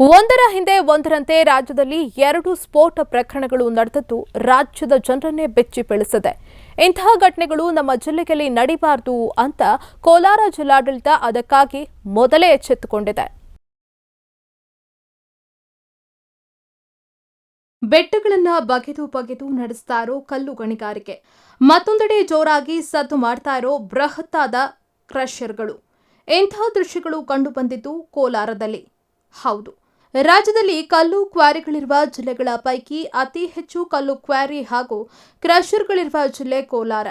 ಒಂದರ ಹಿಂದೆ ಒಂದರಂತೆ ರಾಜ್ಯದಲ್ಲಿ ಎರಡು ಸ್ಫೋಟ ಪ್ರಕರಣಗಳು ನಡೆದದ್ದು ರಾಜ್ಯದ ಜನರನ್ನೇ ಬೆಚ್ಚಿ ಬೆಳೆಸಿದೆ. ಇಂತಹ ಘಟನೆಗಳು ನಮ್ಮ ಜಿಲ್ಲೆಯಲ್ಲಿ ನಡೀಬಾರದು ಅಂತ ಕೋಲಾರ ಜಿಲ್ಲಾಡಳಿತ ಅದಕ್ಕಾಗಿ ಮೊದಲೇ ಎಚ್ಚೆತ್ತುಕೊಂಡಿದೆ. ಬೆಟ್ಟಗಳನ್ನ ಬಗೆದು ಬಗೆದು ನಡೆಸ್ತಾ ಇರೋ ಕಲ್ಲು ಗಣಿಗಾರಿಕೆ. ಮತ್ತೊಂದೆಡೆ ಜೋರಾಗಿ ಸದ್ದು ಮಾಡ್ತಾ ಇರೋ ಬೃಹತ್ತಾದ ಕ್ರಷರ್ಗಳು. ಇಂತಹ ದೃಶ್ಯಗಳು ಕಂಡುಬಂದಿದ್ದು ಕೋಲಾರದಲ್ಲಿ. ಹೌದು. ರಾಜ್ಯದಲ್ಲಿ ಕಲ್ಲು ಕ್ವಾರಿಗಳಿರುವ ಜಿಲ್ಲೆಗಳ ಪೈಕಿ ಅತಿ ಹೆಚ್ಚು ಕಲ್ಲು ಕ್ವಾರಿ ಹಾಗೂ ಕ್ರಷರ್ಗಳಿರುವ ಜಿಲ್ಲೆ ಕೋಲಾರ.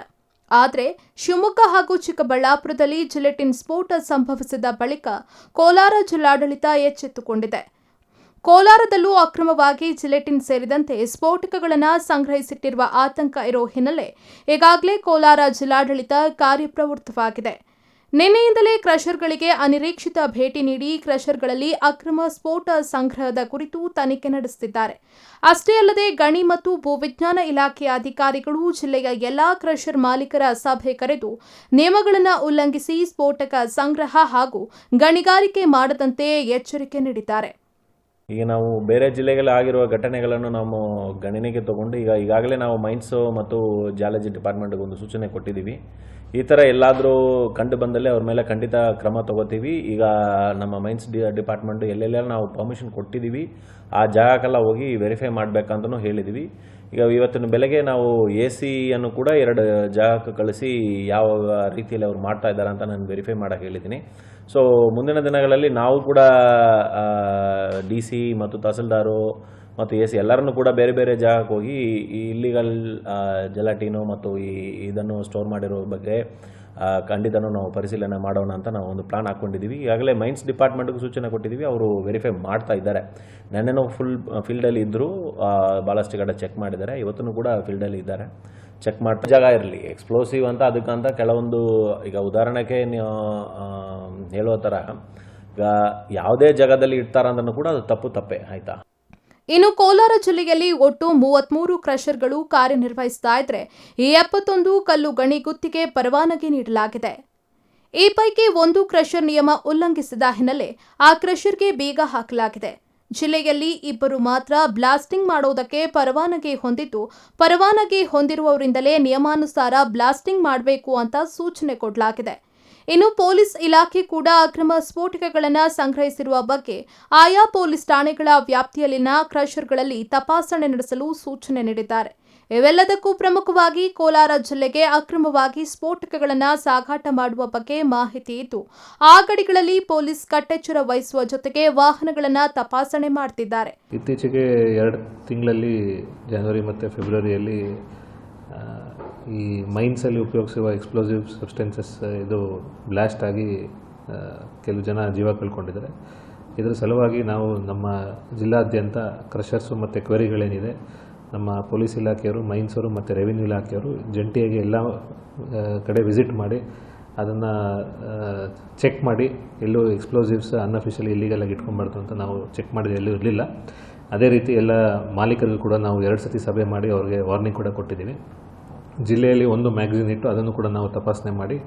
ಆದರೆ ಶಿವಮೊಗ್ಗ ಹಾಗೂ ಚಿಕ್ಕಬಳ್ಳಾಪುರದಲ್ಲಿ ಜಿಲೆಟಿನ್ ಸ್ಫೋಟ ಸಂಭವಿಸಿದ ಬಳಿಕ ಕೋಲಾರ ಜಿಲ್ಲಾಡಳಿತ ಎಚ್ಚೆತ್ತುಕೊಂಡಿದೆ. ಕೋಲಾರದಲ್ಲೂ ಅಕ್ರಮವಾಗಿ ಜಿಲೆಟಿನ್ ಸೇರಿದಂತೆ ಸ್ಫೋಟಕಗಳನ್ನು ಸಂಗ್ರಹಿಸಿಟ್ಟಿರುವ ಆತಂಕ ಇರೋ ಹಿನ್ನೆಲೆ ಈಗಾಗಲೇ ಕೋಲಾರ ಜಿಲ್ಲಾಡಳಿತ ಕಾರ್ಯಪ್ರವೃತ್ತವಾಗಿದೆ. ನಿನ್ನೆಯಿಂದಲೇ ಕ್ರಷರ್ಗಳಿಗೆ ಅನಿರೀಕ್ಷಿತ ಭೇಟಿ ನೀಡಿ ಕ್ರಷರ್ಗಳಲ್ಲಿ ಅಕ್ರಮ ಸ್ಫೋಟ ಸಂಗ್ರಹದ ಕುರಿತು ತನಿಖೆ ನಡೆಸುತ್ತಿದ್ದಾರೆ. ಅಷ್ಟೇ ಅಲ್ಲದೆ ಗಣಿ ಮತ್ತು ಭೂವಿಜ್ಞಾನ ಇಲಾಖೆಯ ಅಧಿಕಾರಿಗಳು ಜಿಲ್ಲೆಯ ಎಲ್ಲಾ ಕ್ರಷರ್ ಮಾಲೀಕರ ಸಭೆ ಕರೆದು ನಿಯಮಗಳನ್ನು ಉಲ್ಲಂಘಿಸಿ ಸ್ಫೋಟಕ ಸಂಗ್ರಹ ಹಾಗೂ ಗಣಿಗಾರಿಕೆ ಮಾಡದಂತೆ ಎಚ್ಚರಿಕೆ ನೀಡಿದ್ದಾರೆ. ಈಗ ನಾವು ಬೇರೆ ಜಿಲ್ಲೆಗಳಲ್ಲಿ ಆಗಿರುವ ಘಟನೆಗಳನ್ನು ನಾವು ಗಣನೆಗೆ ತಗೊಂಡು ಈಗ ಈಗಾಗಲೇ ನಾವು ಮೈನ್ಸು ಮತ್ತು ಜಾಲಜಿ ಡಿಪಾರ್ಟ್ಮೆಂಟ್ಗೆ ಒಂದು ಸೂಚನೆ ಕೊಟ್ಟಿದ್ದೀವಿ. ಈ ಥರ ಎಲ್ಲಾದರೂ ಕಂಡು ಬಂದಲ್ಲಿ ಅವ್ರ ಮೇಲೆ ಖಂಡಿತ ಕ್ರಮ ತಗೋತೀವಿ. ಈಗ ನಮ್ಮ ಮೈನ್ಸ್ ಡಿ ಡಿಪಾರ್ಟ್ಮೆಂಟು ಎಲ್ಲೆಲ್ಲ ನಾವು ಪರ್ಮಿಷನ್ ಕೊಟ್ಟಿದ್ದೀವಿ. ಆ ಜಾಗಕ್ಕೆಲ್ಲ ಹೋಗಿ ವೆರಿಫೈ ಮಾಡಬೇಕಂತಲೂ ಹೇಳಿದ್ದೀವಿ. ಈಗ ಇವತ್ತಿನ ಬೆಲೆಗೆ ನಾವು ಎ ಸಿಯನ್ನು ಕೂಡ ಎರಡು ಜಾಗಕ್ಕೆ ಕಳಿಸಿ ಯಾವ ರೀತಿಯಲ್ಲಿ ಅವ್ರು ಮಾಡ್ತಾ ಇದ್ದಾರೆ ಅಂತ ನಾನು ವೆರಿಫೈ ಮಾಡೋಕೆ ಹೇಳಿದ್ದೀನಿ. ಸೊ ಮುಂದಿನ ದಿನಗಳಲ್ಲಿ ನಾವು ಕೂಡ ಡಿ ಸಿ ಮತ್ತು ತಹಸೀಲ್ದಾರು ಮತ್ತು ಎ ಸಿ ಎಲ್ಲರನ್ನೂ ಕೂಡ ಬೇರೆ ಬೇರೆ ಜಾಗಕ್ಕೆ ಹೋಗಿ ಈ ಇಲ್ಲಿಗಲ್ ಜಲಾಟೀನು ಮತ್ತು ಈ, ಇದನ್ನು ಸ್ಟೋರ್ ಮಾಡಿರೋ ಬಗ್ಗೆ ಖಂಡಿತನೂ ನಾವು ಪರಿಶೀಲನೆ ಮಾಡೋಣ ಅಂತ ನಾವು ಒಂದು ಪ್ಲಾನ್ ಹಾಕ್ಕೊಂಡಿದ್ದೀವಿ ಈಗಾಗಲೇ ಮೈನ್ಸ್ ಡಿಪಾರ್ಟ್ಮೆಂಟ್ಗೂ ಸೂಚನೆ ಕೊಟ್ಟಿದ್ದೀವಿ ಅವರು ವೆರಿಫೈ ಮಾಡ್ತಾ ಇದ್ದಾರೆ. ನೆನ್ನೆನೂ ಫುಲ್ ಫೀಲ್ಡಲ್ಲಿ ಇದ್ದರು ಭಾಳಷ್ಟು ಕಡೆ ಚೆಕ್ ಮಾಡಿದ್ದಾರೆ. ಇವತ್ತೂ ಕೂಡ ಫೀಲ್ಡಲ್ಲಿ ಇದ್ದಾರೆ. ಚೆಕ್ ಮಾಡ್ತಾ ಜಾಗ ಇರಲಿ ಎಕ್ಸ್ಪ್ಲೋಸಿವ್ ಅಂತ ಅದಕ್ಕಂತ ಕೆಲವೊಂದು, ಈಗ ಉದಾಹರಣೆಗೆ ಹೇಳೋ ಥರ ಈಗ ಯಾವುದೇ ಜಾಗದಲ್ಲಿ ಇಡ್ತಾರಂದ್ರೂ ಕೂಡ ಅದು ತಪ್ಪು ತಪ್ಪೇ, ಆಯಿತಾ? ಇನ್ನು ಕೋಲಾರ ಜಿಲ್ಲೆಯಲ್ಲಿ ಒಟ್ಟು ಮೂವತ್ಮೂರು ಕ್ರಷರ್ಗಳು ಕಾರ್ಯನಿರ್ವಹಿಸ್ತಾ ಇದ್ರೆ ಈ ಎಪ್ಪತ್ತೊಂದು ಕಲ್ಲು ಗಣಿ ಗುತ್ತಿಗೆ ಪರವಾನಗಿ ನೀಡಲಾಗಿದೆ. ಈ ಪೈಕಿ ಒಂದು ಕ್ರಷರ್ ನಿಯಮ ಉಲ್ಲಂಘಿಸಿದ ಹಿನ್ನೆಲೆ ಆ ಕ್ರಷರ್ಗೆ ಬೀಗ ಹಾಕಲಾಗಿದೆ. ಜಿಲ್ಲೆಯಲ್ಲಿ ಇಬ್ಬರು ಮಾತ್ರ ಬ್ಲಾಸ್ಟಿಂಗ್ ಮಾಡೋದಕ್ಕೆ ಪರವಾನಗಿ ಹೊಂದಿದ್ದು, ಪರವಾನಗಿ ಹೊಂದಿರುವವರಿಂದಲೇ ನಿಯಮಾನುಸಾರ ಬ್ಲಾಸ್ಟಿಂಗ್ ಮಾಡಬೇಕು ಅಂತ ಸೂಚನೆ ಕೊಡಲಾಗಿದೆ. ಇನ್ನು ಪೊಲೀಸ್ ಇಲಾಖೆ ಕೂಡ ಅಕ್ರಮ ಸ್ಫೋಟಕಗಳನ್ನು ಸಂಗ್ರಹಿಸಿರುವ ಬಗ್ಗೆ ಆಯಾ ಪೊಲೀಸ್ ಠಾಣೆಗಳ ವ್ಯಾಪ್ತಿಯಲ್ಲಿನ ಕ್ರಷರ್ಗಳಲ್ಲಿ ತಪಾಸಣೆ ನಡೆಸಲು ಸೂಚನೆ ನೀಡಿದ್ದಾರೆ. ಇವೆಲ್ಲದಕ್ಕೂ ಪ್ರಮುಖವಾಗಿ ಕೋಲಾರ ಜಿಲ್ಲೆಗೆ ಅಕ್ರಮವಾಗಿ ಸ್ಫೋಟಕಗಳನ್ನು ಸಾಗಾಟ ಮಾಡುವ ಬಗ್ಗೆ ಮಾಹಿತಿ ಇದ್ದು, ಆ ಗಡಿಗಳಲ್ಲಿ ಪೊಲೀಸ್ ಕಟ್ಟೆಚ್ಚರ ವಹಿಸುವ ಜೊತೆಗೆ ವಾಹನಗಳನ್ನು ತಪಾಸಣೆ ಮಾಡ್ತಿದ್ದಾರೆ. ಇತ್ತೀಚೆಗೆ ಎರಡು ತಿಂಗಳಲ್ಲಿ ಜನವರಿ ಮತ್ತು ಫೆಬ್ರವರಿಯಲ್ಲಿ ಈ ಮೈನ್ಸಲ್ಲಿ ಉಪಯೋಗಿಸುವ ಎಕ್ಸ್ಪ್ಲೋಸಿವ್ ಸಬ್ಸ್ಟೆನ್ಸಸ್ ಇದು ಬ್ಲಾಸ್ಟ್ ಆಗಿ ಕೆಲವು ಜನ ಜೀವ ಕಳ್ಕೊಂಡಿದ್ದಾರೆ. ಇದರ ಸಲುವಾಗಿ ನಾವು ನಮ್ಮ ಜಿಲ್ಲಾದ್ಯಂತ ಕ್ರಷರ್ಸು ಮತ್ತು ಕ್ವೆರಿಗಳೇನಿದೆ ನಮ್ಮ ಪೊಲೀಸ್ ಇಲಾಖೆಯವರು ಮೈನ್ಸರು ಮತ್ತು ರೆವಿನ್ಯೂ ಇಲಾಖೆಯವರು ಜಂಟಿಯಾಗಿ ಎಲ್ಲ ಕಡೆ ವಿಸಿಟ್ ಮಾಡಿ ಅದನ್ನು ಚೆಕ್ ಮಾಡಿ ಎಲ್ಲೂ ಎಕ್ಸ್ಪ್ಲೋಸಿವ್ಸ್ ಅನ್ಅಫಿಷಿಯಲಿ ಇಲ್ಲಿಗೆಲ್ಲ ಇಟ್ಕೊಂಬಾರ್ದು ಅಂತ ನಾವು ಚೆಕ್ ಮಾಡಿದ ಎಲ್ಲೂ ಇರಲಿಲ್ಲ. ಅದೇ ರೀತಿ ಎಲ್ಲ ಮಾಲೀಕರಿಗೂ ಕೂಡ ನಾವು ಎರಡು ಸತಿ ಸಭೆ ಮಾಡಿ ಅವ್ರಿಗೆ ವಾರ್ನಿಂಗ್ ಕೂಡ ಕೊಟ್ಟಿದ್ದೀವಿ. ಜಿಲ್ಲೆಯಲ್ಲಿ ಒಂದು ಮ್ಯಾಗ್ಝಿನ್ ಇಟ್ಟು ಅದನ್ನು ಕೂಡ ನಾವು ತಪಾಸಣೆ ಮಾಡಿ.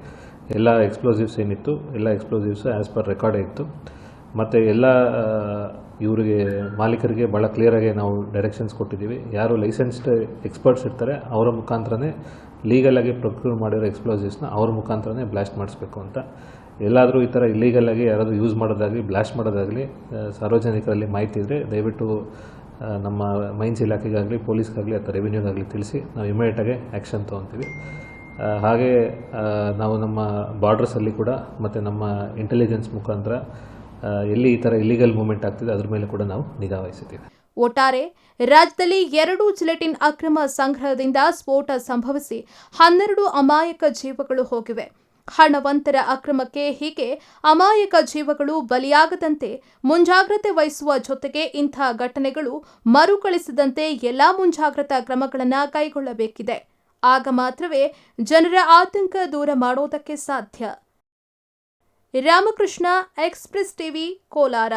ಎಲ್ಲ ಎಕ್ಸ್ಪ್ಲೋಸಿವ್ಸ್ ಏನಿತ್ತು, ಎಲ್ಲ ಎಕ್ಸ್ಪ್ಲೋಸಿವ್ಸ್ ಆ್ಯಸ್ ಪರ್ ರೆಕಾರ್ಡೇ ಇತ್ತು. ಮತ್ತು ಎಲ್ಲ ಇವರಿಗೆ, ಮಾಲೀಕರಿಗೆ ಭಾಳ ಕ್ಲಿಯರಾಗಿ ನಾವು ಡೈರೆಕ್ಷನ್ಸ್ ಕೊಟ್ಟಿದ್ದೀವಿ. ಯಾರು ಲೈಸೆನ್ಸ್ಡ್ ಎಕ್ಸ್ಪರ್ಟ್ಸ್ ಇರ್ತಾರೆ, ಅವರ ಮುಖಾಂತರನೇ ಲೀಗಲಾಗಿ ಪ್ರೊಕ್ಯೂರ್ ಮಾಡಿರೋ ಎಕ್ಸ್ಪ್ಲೋಸಿವ್ಸ್ನ ಅವ್ರ ಮುಖಾಂತರನೇ ಬ್ಲಾಸ್ಟ್ ಮಾಡಿಸ್ಬೇಕು ಅಂತ. ಎಲ್ಲಾದರೂ ಈ ಥರ ಇಲ್ಲೀಗಲಾಗಿ ಯಾರಾದರೂ ಯೂಸ್ ಮಾಡೋದಾಗಲಿ ಬ್ಲಾಸ್ಟ್ ಮಾಡೋದಾಗಲಿ ಸಾರ್ವಜನಿಕರಲ್ಲಿ ಮಾಹಿತಿ ಇದ್ದರೆ ದಯವಿಟ್ಟು ನಮ್ಮ ಮೈನ್ಸ್ ಇಲಾಖೆಗಾಗಲಿ, ಪೊಲೀಸ್ಗಾಗಲಿ ಅಥವಾ ರೆವಿನ್ಯೂಗಾಗಲಿ ತಿಳಿಸಿ ನಾವು ಇಮಿಡಿಯೇಟಾಗಿ ಆ್ಯಕ್ಷನ್ ತೊಗೊತೀವಿ ಹಾಗೆ ನಾವು ನಮ್ಮ ಬಾರ್ಡ್ರಸಲ್ಲಿ ಕೂಡ ಮತ್ತು ನಮ್ಮ ಇಂಟೆಲಿಜೆನ್ಸ್ ಮುಖಾಂತರ ಎಲ್ಲಿ ಈ ಥರ ಇಲ್ಲಿಗಲ್ ಮೂವ್ಮೆಂಟ್ ಆಗ್ತಿದೆ ಅದ್ರ ಮೇಲೆ ಕೂಡ ನಾವು ನಿಗಾ ವಹಿಸಿದ್ದೀವಿ. ಒಟ್ಟಾರೆ, ರಾಜ್ಯದಲ್ಲಿ ಎರಡು ಜಿಲೆಟಿನ್ ಅಕ್ರಮ ಸಂಗ್ರಹದಿಂದ ಸ್ಫೋಟ ಸಂಭವಿಸಿ ಹನ್ನೆರಡು ಅಮಾಯಕ ಜೀವಗಳು ಹೋಗಿವೆ. ಹಣವಂತರ ಅಕ್ರಮಕ್ಕೆ ಹೀಗೆ ಅಮಾಯಕ ಜೀವಗಳು ಬಲಿಯಾಗದಂತೆ ಮುಂಜಾಗ್ರತೆ ವಹಿಸುವ ಜೊತೆಗೆ ಇಂಥ ಘಟನೆಗಳು ಮರುಕಳಿಸದಂತೆ ಎಲ್ಲಾ ಮುಂಜಾಗ್ರತಾ ಕ್ರಮಗಳನ್ನು ಕೈಗೊಳ್ಳಬೇಕಿದೆ. ಆಗ ಮಾತ್ರವೇ ಜನರ ಆತಂಕ ದೂರ ಮಾಡೋದಕ್ಕೆ ಸಾಧ್ಯ. Ramakrishna express TV Kolar.